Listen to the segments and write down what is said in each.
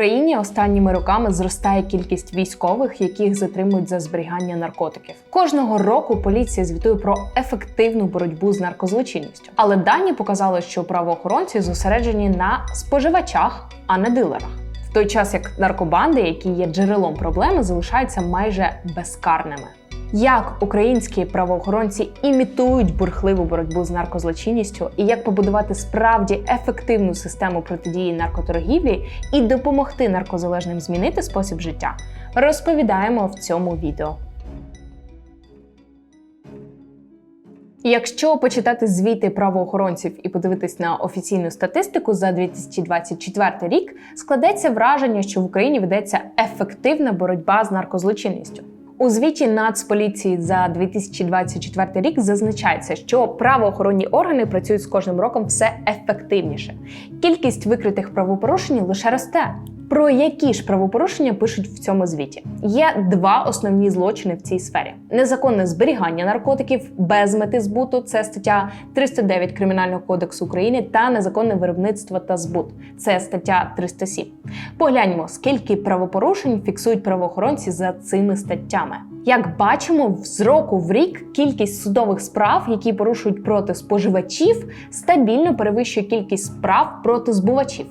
Україні останніми роками зростає кількість військових, яких затримують за зберігання наркотиків. Кожного року поліція звітує про ефективну боротьбу з наркозлочинністю. Але дані показали, що правоохоронці зосереджені на споживачах, а не дилерах. В той час як наркобанди, які є джерелом проблеми, залишаються майже безкарними. Як українські правоохоронці імітують бурхливу боротьбу з наркозлочинністю, і як побудувати справді ефективну систему протидії наркоторгівлі і допомогти наркозалежним змінити спосіб життя, розповідаємо в цьому відео. Якщо почитати звіти правоохоронців і подивитись на офіційну статистику за 2024 рік, складеться враження, що в Україні ведеться ефективна боротьба з наркозлочинністю. У звіті Нацполіції за 2024 рік зазначається, що правоохоронні органи працюють з кожним роком все ефективніше. Кількість викритих правопорушень лише росте. Про які ж правопорушення пишуть в цьому звіті? Є два основні злочини в цій сфері: незаконне зберігання наркотиків без мети збуту це стаття 309 Кримінального кодексу України, та незаконне виробництво та збут це стаття 307. Погляньмо, скільки правопорушень фіксують правоохоронці за цими статтями. Як бачимо, з року в рік кількість судових справ, які порушують проти споживачів, стабільно перевищує кількість справ проти збувачів.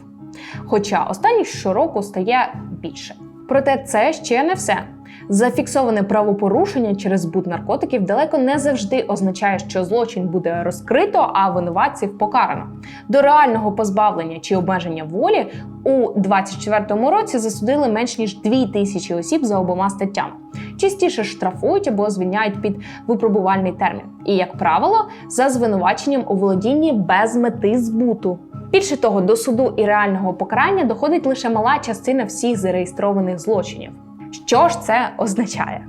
Хоча останніх щороку стає більше. Проте це ще не все. Зафіксоване правопорушення через збут наркотиків далеко не завжди означає, що злочин буде розкрито, а винуватців покарано. До реального позбавлення чи обмеження волі у 2024 році засудили менш ніж 2 тисячі осіб за обома статтями. Частіше штрафують або звільняють під випробувальний термін. І, як правило, за звинуваченням у володінні без мети збуту. Більше того, до суду і реального покарання доходить лише мала частина всіх зареєстрованих злочинів. Що ж це означає?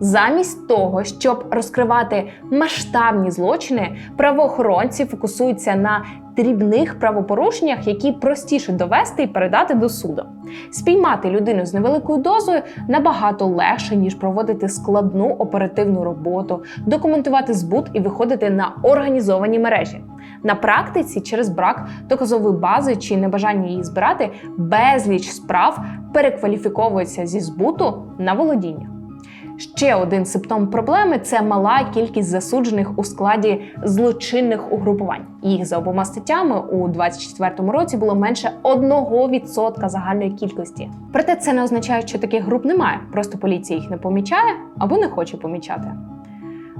Замість того, щоб розкривати масштабні злочини, правоохоронці фокусуються на дрібних правопорушеннях, які простіше довести і передати до суду. Спіймати людину з невеликою дозою набагато легше, ніж проводити складну оперативну роботу, документувати збут і виходити на організовані мережі. На практиці, через брак доказової бази чи небажання її збирати, безліч справ перекваліфіковується зі збуту на володіння. Ще один симптом проблеми це мала кількість засуджених у складі злочинних угрупувань. Їх за обома статтями у 2024 році було менше 1% загальної кількості. Проте це не означає, що таких груп немає. Просто поліція їх не помічає або не хоче помічати.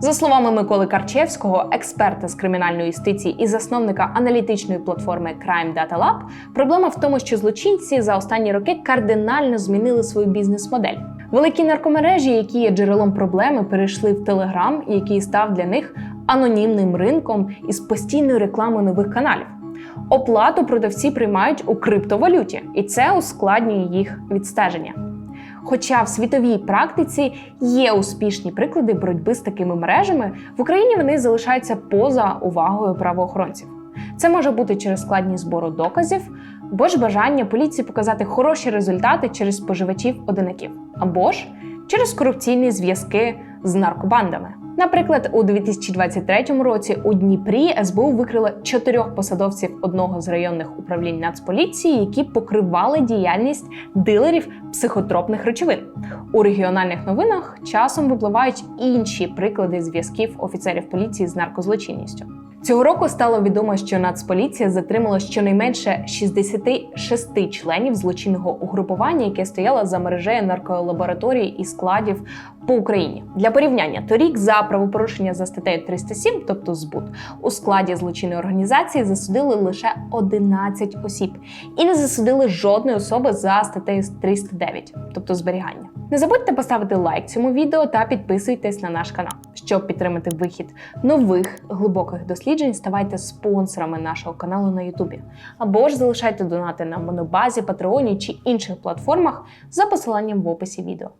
За словами Миколи Карчевського, експерта з кримінальної юстиції і засновника аналітичної платформи Crime Data Lab, проблема в тому, що злочинці за останні роки кардинально змінили свою бізнес-модель. Великі наркомережі, які є джерелом проблеми, перейшли в Телеграм, який став для них анонімним ринком із постійною рекламою нових каналів. Оплату продавці приймають у криптовалюті, і це ускладнює їх відстеження. Хоча в світовій практиці є успішні приклади боротьби з такими мережами, в Україні вони залишаються поза увагою правоохоронців. Це може бути через складність збору доказів, або ж бажання поліції показати хороші результати через споживачів-одинаків, або ж через корупційні зв'язки з наркобандами. Наприклад, у 2023 році у Дніпрі СБУ викрила чотирьох посадовців одного з районних управлінь Нацполіції, які покривали діяльність дилерів психотропних речовин. У регіональних новинах часом випливають інші приклади зв'язків офіцерів поліції з наркозлочинністю. Цього року стало відомо, що Нацполіція затримала щонайменше 66 членів злочинного угрупування, яке стояло за мережею нарколабораторій і складів по Україні. Для порівняння торік за правопорушення за статтею 307, тобто збут, у складі злочинної організації засудили лише 11 осіб і не засудили жодної особи за статтею 309, тобто зберігання. Не забудьте поставити лайк цьому відео та підписуйтесь на наш канал. Щоб підтримати вихід нових глибоких досліджень, ставайте спонсорами нашого каналу на Ютубі або ж залишайте донати на монобазі, патреоні чи інших платформах за посиланням в описі відео.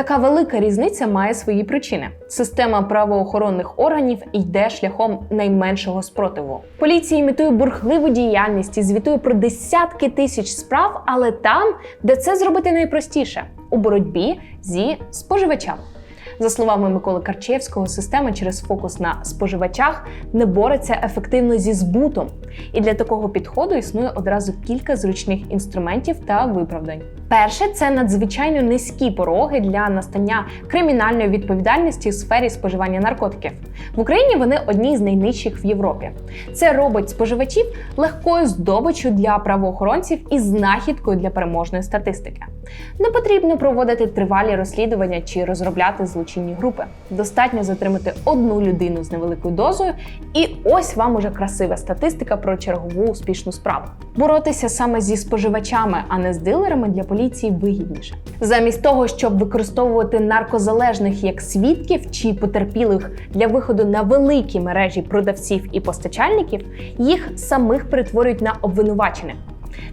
Така велика різниця має свої причини. Система правоохоронних органів йде шляхом найменшого спротиву. Поліція імітує бурхливу діяльність і звітує про десятки тисяч справ, але там, де це зробити найпростіше у боротьбі зі споживачами. За словами Миколи Карчевського, система через фокус на споживачах не бореться ефективно зі збутом, і для такого підходу існує одразу кілька зручних інструментів та виправдань. Перше це надзвичайно низькі пороги для настання кримінальної відповідальності у сфері споживання наркотиків. В Україні вони одні з найнижчих в Європі. Це робить споживачів легкою здобиччю для правоохоронців і знахідкою для переможної статистики. Не потрібно проводити тривалі розслідування чи розробляти злочинні групи. Достатньо затримати одну людину з невеликою дозою, і ось вам уже красива статистика про чергову успішну справу. Боротися саме зі споживачами, а не з дилерами для поліції вигідніше. Замість того, щоб використовувати наркозалежних як свідків чи потерпілих для виходу на великі мережі продавців і постачальників, їх самих перетворюють на обвинувачених.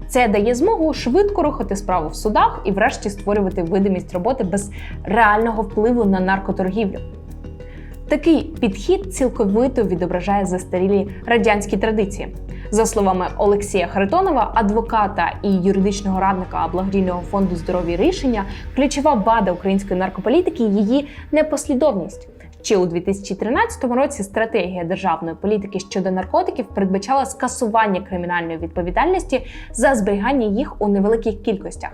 Це дає змогу швидко рухати справу в судах і, врешті, створювати видимість роботи без реального впливу на наркоторгівлю. Такий підхід цілковито відображає застарілі радянські традиції. За словами Олексія Харитонова, адвоката і юридичного радника благодійного фонду здоров'я рішення, ключова вада української наркополітики її непослідовність. Ще у 2013 році стратегія державної політики щодо наркотиків передбачала скасування кримінальної відповідальності за зберігання їх у невеликих кількостях.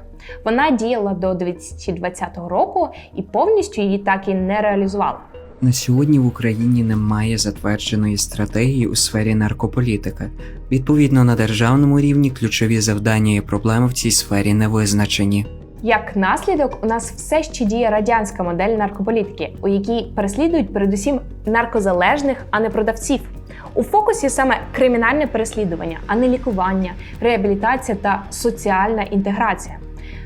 Вона діяла до 2020 року і повністю її так і не реалізувала. На сьогодні в Україні немає затвердженої стратегії у сфері наркополітики. Відповідно, на державному рівні ключові завдання і проблеми в цій сфері не визначені. Як наслідок, у нас все ще діє радянська модель наркополітики, у якій переслідують передусім наркозалежних, а не продавців. У фокусі саме кримінальне переслідування, а не лікування, реабілітація та соціальна інтеграція.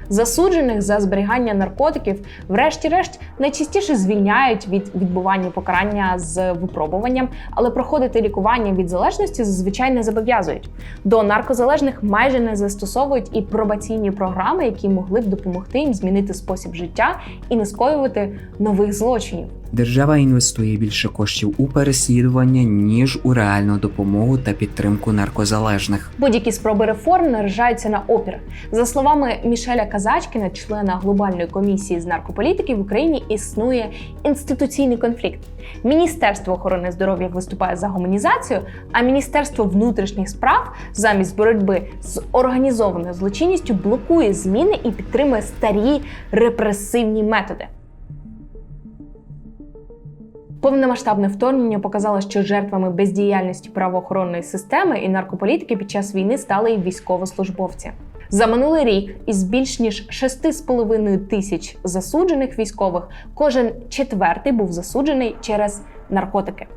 Засуджених за зберігання наркотиків, врешті-решт, найчастіше звільняють від відбування покарання з випробуванням, але проходити лікування від залежності зазвичай не зобов'язують. До наркозалежних майже не застосовують і пробаційні програми, які могли б допомогти їм змінити спосіб життя і не скоювати нових злочинів. Держава інвестує більше коштів у переслідування, ніж у реальну допомогу та підтримку наркозалежних. Будь-які спроби реформ наражаються на опір. За словами Мішеля Казачкіна, члена глобальної комісії з наркополітики в Україні існує інституційний конфлікт. Міністерство охорони здоров'я виступає за гуманізацію, а Міністерство внутрішніх справ замість боротьби з організованою злочинністю блокує зміни і підтримує старі репресивні методи. Повномасштабне вторгнення показало, що жертвами бездіяльності правоохоронної системи і наркополітики під час війни стали і військовослужбовці. За минулий рік із більш ніж 6,5 тисяч засуджених військових кожен четвертий був засуджений через наркотики.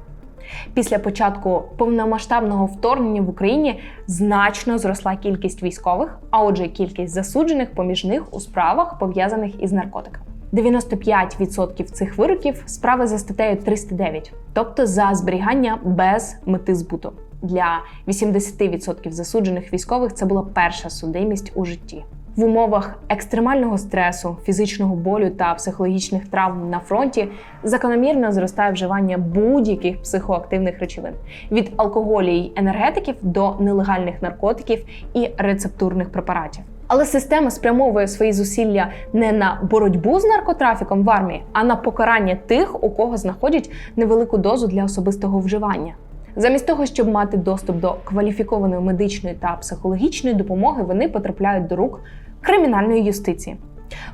Після початку повномасштабного вторгнення в Україні значно зросла кількість військових, а отже, кількість засуджених поміж них у справах пов'язаних із наркотиками. 95% цих вироків справи за статтею 309, тобто за зберігання без мети збуту. Для 80% засуджених військових це була перша судимість у житті. В умовах екстремального стресу, фізичного болю та психологічних травм на фронті закономірно зростає вживання будь-яких психоактивних речовин від алкоголю й енергетиків до нелегальних наркотиків і рецептурних препаратів. Але система спрямовує свої зусилля не на боротьбу з наркотрафіком в армії, а на покарання тих, у кого знаходять невелику дозу для особистого вживання. Замість того, щоб мати доступ до кваліфікованої медичної та психологічної допомоги, вони потрапляють до рук кримінальної юстиції.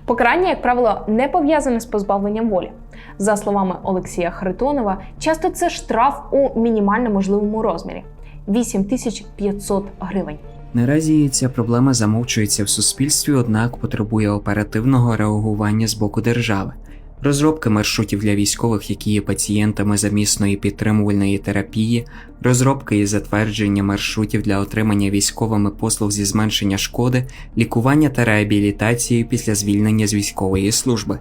Покарання, як правило, не пов'язане з позбавленням волі. За словами Олексія Харитонова, часто це штраф у мінімально можливому розмірі 8500 гривень. Наразі ця проблема замовчується в суспільстві, однак потребує оперативного реагування з боку держави. Розробки маршрутів для військових, які є пацієнтами замісної підтримувальної терапії, розробки і затвердження маршрутів для отримання військовими послуг зі зменшення шкоди, лікування та реабілітації після звільнення з військової служби.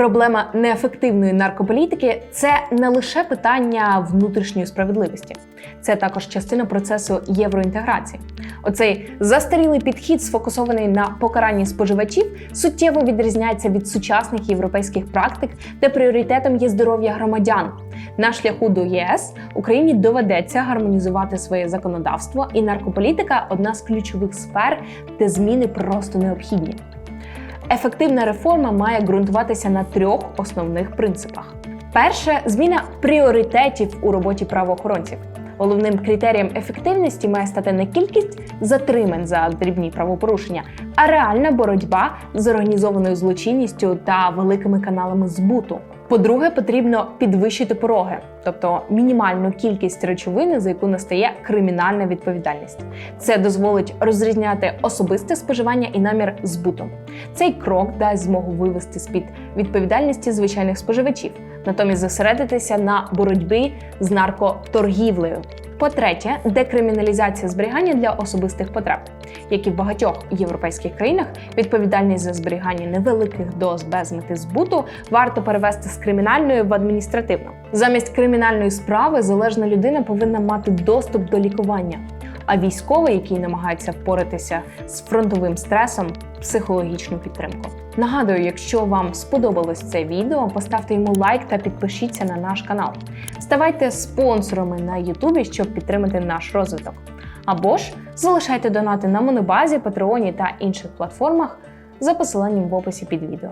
Проблема неефективної наркополітики це не лише питання внутрішньої справедливості, це також частина процесу євроінтеграції. Оцей застарілий підхід, сфокусований на покаранні споживачів, суттєво відрізняється від сучасних європейських практик, де пріоритетом є здоров'я громадян. На шляху до ЄС Україні доведеться гармонізувати своє законодавство, і наркополітика одна з ключових сфер, де зміни просто необхідні. Ефективна реформа має ґрунтуватися на трьох основних принципах: перше зміна пріоритетів у роботі правоохоронців. Головним критерієм ефективності має стати не кількість затримань за дрібні правопорушення, а реальна боротьба з організованою злочинністю та великими каналами збуту. По-друге, потрібно підвищити пороги, тобто мінімальну кількість речовини, за яку настає кримінальна відповідальність. Це дозволить розрізняти особисте споживання і намір збуту. Цей крок дасть змогу вивести з-під відповідальності звичайних споживачів, натомість зосередитися на боротьбі з наркоторгівлею. По-третє, декриміналізація зберігання для особистих потреб, як і в багатьох європейських країнах, відповідальність за зберігання невеликих доз без мети збуту варто перевести з кримінальної в адміністративну. Замість кримінальної справи залежна людина повинна мати доступ до лікування. А військовий, який намагається впоратися з фронтовим стресом, психологічну підтримку. Нагадую, якщо вам сподобалось це відео, поставте йому лайк та підпишіться на наш канал. Ставайте спонсорами на Ютубі, щоб підтримати наш розвиток. Або ж залишайте донати на Монобазі, Патреоні та інших платформах за посиланням в описі під відео.